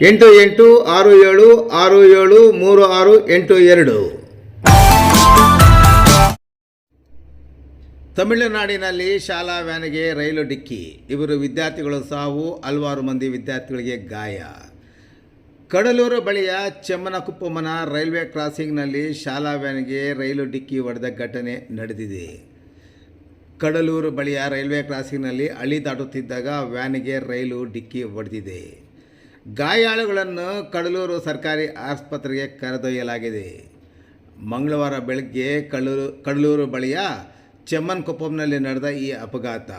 ಎಂಟು ಎಂಟು ಆರು ಏಳು ಆರು ಏಳು ಮೂರು ಆರು ಎಂಟು ಎರಡು. ತಮಿಳುನಾಡಿನಲ್ಲಿ ಶಾಲಾ ವ್ಯಾನಿಗೆ ರೈಲು ಡಿಕ್ಕಿ. ಇವರು ವಿದ್ಯಾರ್ಥಿಗಳು ಸಾವು, ಹಲವಾರು ಮಂದಿ ವಿದ್ಯಾರ್ಥಿಗಳಿಗೆ ಗಾಯ. ಕಡಲೂರು ಬಳಿಯ ಚೆಮ್ಮನಕುಪ್ಪಮ್ಮನ ರೈಲ್ವೆ ಕ್ರಾಸಿಂಗ್ನಲ್ಲಿ ಶಾಲಾ ವ್ಯಾನಿಗೆ ರೈಲು ಡಿಕ್ಕಿ ಹೊಡೆದ ಘಟನೆ ನಡೆದಿದೆ. ಕಡಲೂರು ಬಳಿಯ ರೈಲ್ವೆ ಕ್ರಾಸಿಂಗ್ನಲ್ಲಿ ಹಳಿ ದಾಟುತ್ತಿದ್ದಾಗ ವ್ಯಾನಿಗೆ ರೈಲು ಡಿಕ್ಕಿ ಹೊಡೆದಿದೆ. ಗಾಯಾಳುಗಳನ್ನು ಕಡಲೂರು ಸರ್ಕಾರಿ ಆಸ್ಪತ್ರೆಗೆ ಕರೆದೊಯ್ಯಲಾಗಿದೆ. ಮಂಗಳವಾರ ಬೆಳಗ್ಗೆ ಕಡಲೂರು ಕಡಲೂರು ಬಳಿಯ ಚೆಮ್ಮನ್ಕೊಪ್ಪಂನಲ್ಲಿ ನಡೆದ ಈ ಅಪಘಾತ.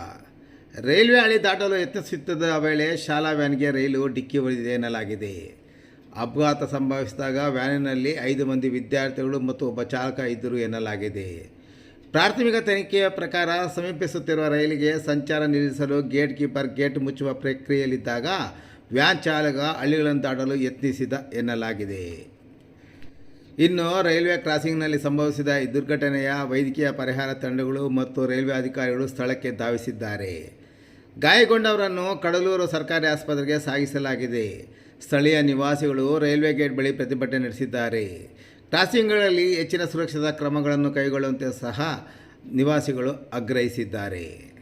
ರೈಲ್ವೆ ಹಳಿ ದಾಟಲು ಯತ್ನಿಸುತ್ತಿದ್ದ ವೇಳೆ ಶಾಲಾ ವ್ಯಾನ್ಗೆ ರೈಲು ಡಿಕ್ಕಿ ಹೊಡೆದಿದೆ ಎನ್ನಲಾಗಿದೆ. ಅಪಘಾತ ಸಂಭವಿಸಿದಾಗ ವ್ಯಾನಿನಲ್ಲಿ ಐದು ಮಂದಿ ವಿದ್ಯಾರ್ಥಿಗಳು ಮತ್ತು ಒಬ್ಬ ಚಾಲಕ ಇದ್ದರು ಎನ್ನಲಾಗಿದೆ. ಪ್ರಾಥಮಿಕ ತನಿಖೆಯ ಪ್ರಕಾರ ಸಮೀಪಿಸುತ್ತಿರುವ ರೈಲಿಗೆ ಸಂಚಾರ ನಿಲ್ಲಿಸಲು ಗೇಟ್ ಕೀಪರ್ ಗೇಟ್ ಮುಚ್ಚುವ ಪ್ರಕ್ರಿಯೆಯಲ್ಲಿದ್ದಾಗ ವ್ಯಾನ್ ಚಾಲಕ ಹಳ್ಳಿಗಳನ್ನು ದಾಟಲು ಯತ್ನಿಸಿದ ಎನ್ನಲಾಗಿದೆ. ಇನ್ನು ರೈಲ್ವೆ ಕ್ರಾಸಿಂಗ್ನಲ್ಲಿ ಸಂಭವಿಸಿದ ಈ ದುರ್ಘಟನೆಯ ವೈದ್ಯಕೀಯ ಪರಿಹಾರ ತಂಡಗಳು ಮತ್ತು ರೈಲ್ವೆ ಅಧಿಕಾರಿಗಳು ಸ್ಥಳಕ್ಕೆ ಧಾವಿಸಿದ್ದಾರೆ. ಗಾಯಗೊಂಡವರನ್ನು ಕಡಲೂರು ಸರ್ಕಾರಿ ಆಸ್ಪತ್ರೆಗೆ ಸಾಗಿಸಲಾಗಿದೆ. ಸ್ಥಳೀಯ ನಿವಾಸಿಗಳು ರೈಲ್ವೆ ಗೇಟ್ ಬಳಿ ಪ್ರತಿಭಟನೆ ನಡೆಸಿದ್ದಾರೆ. ಕ್ರಾಸಿಂಗ್ಗಳಲ್ಲಿ ಹೆಚ್ಚಿನ ಸುರಕ್ಷತಾ ಕ್ರಮಗಳನ್ನು ಕೈಗೊಳ್ಳುವಂತೆ ಸಹ ನಿವಾಸಿಗಳು ಆಗ್ರಹಿಸಿದ್ದಾರೆ.